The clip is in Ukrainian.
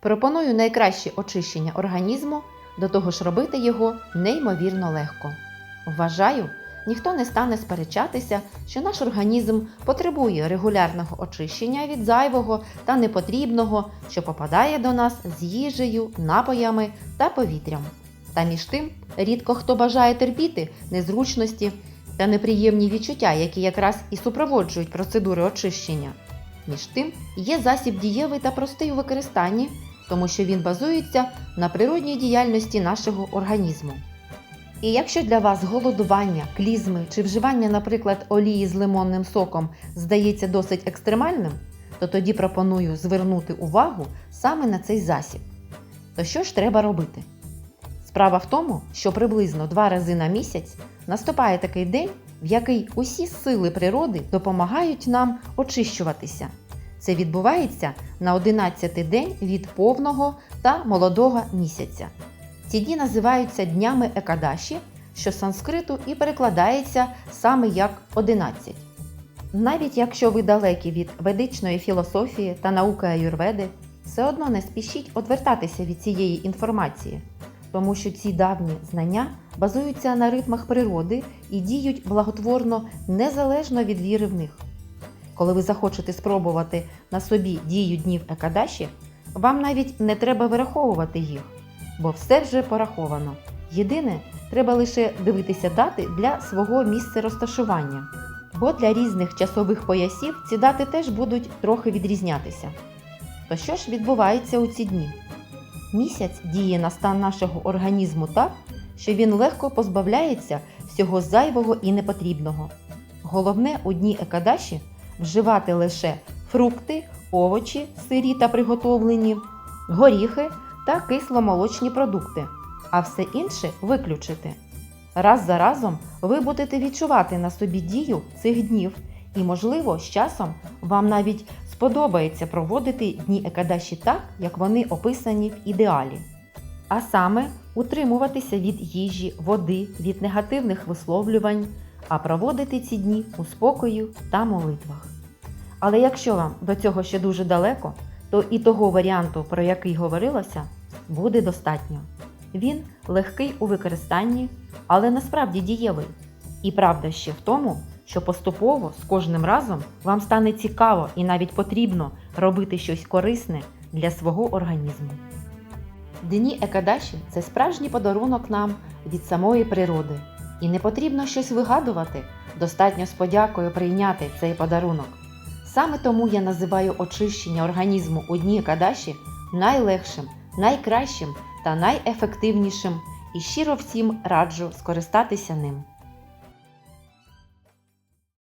Пропоную найкраще очищення організму, до того ж робити його неймовірно легко. Вважаю, ніхто не стане сперечатися, що наш організм потребує регулярного очищення від зайвого та непотрібного, що попадає до нас з їжею, напоями та повітрям. Та між тим, рідко хто бажає терпіти незручності та неприємні відчуття, які якраз і супроводжують процедури очищення. Між тим, є засіб дієвий та простий у використанні, тому що він базується на природній діяльності нашого організму. І якщо для вас голодування, клізми чи вживання, наприклад, олії з лимонним соком здається досить екстремальним, то тоді пропоную звернути увагу саме на цей засіб. То що ж треба робити? Справа в тому, що приблизно два рази на місяць наступає такий день, в який усі сили природи допомагають нам очищуватися. Це відбувається на 11-й день від повного та молодого місяця. Ці дні називаються днями Екадаші, що з санскриту і перекладається саме як 11. Навіть якщо ви далекі від ведичної філософії та науки аюрведи, все одно не спішіть одвертатися від цієї інформації, тому що ці давні знання базуються на ритмах природи і діють благотворно незалежно від віри в них. Коли ви захочете спробувати на собі дію днів Екадаші, вам навіть не треба вираховувати їх, бо все вже пораховано. Єдине, треба лише дивитися дати для свого місця розташування, бо для різних часових поясів ці дати теж будуть трохи відрізнятися. То що ж відбувається у ці дні? Місяць діє на стан нашого організму так, що він легко позбавляється всього зайвого і непотрібного. Головне у дні Екадаші вживати лише фрукти, овочі, сирі та приготовлені, горіхи та кисломолочні продукти, а все інше виключити. Раз за разом ви будете відчувати на собі дію цих днів, і, можливо, з часом вам навіть сподобається проводити дні Екадаші так, як вони описані в ідеалі. А саме утримуватися від їжі, води, від негативних висловлювань, а проводити ці дні у спокою та молитвах. Але якщо вам до цього ще дуже далеко, то і того варіанту, про який говорилося, буде достатньо. Він легкий у використанні, але насправді дієвий. І правда ще в тому, що поступово з кожним разом вам стане цікаво і навіть потрібно робити щось корисне для свого організму. Дні Екадаші це справжній подарунок нам від самої природи. І не потрібно щось вигадувати, достатньо з подякою прийняти цей подарунок. Саме тому я називаю очищення організму однієї кадаші найлегшим, найкращим та найефективнішим і щиро всім раджу скористатися ним.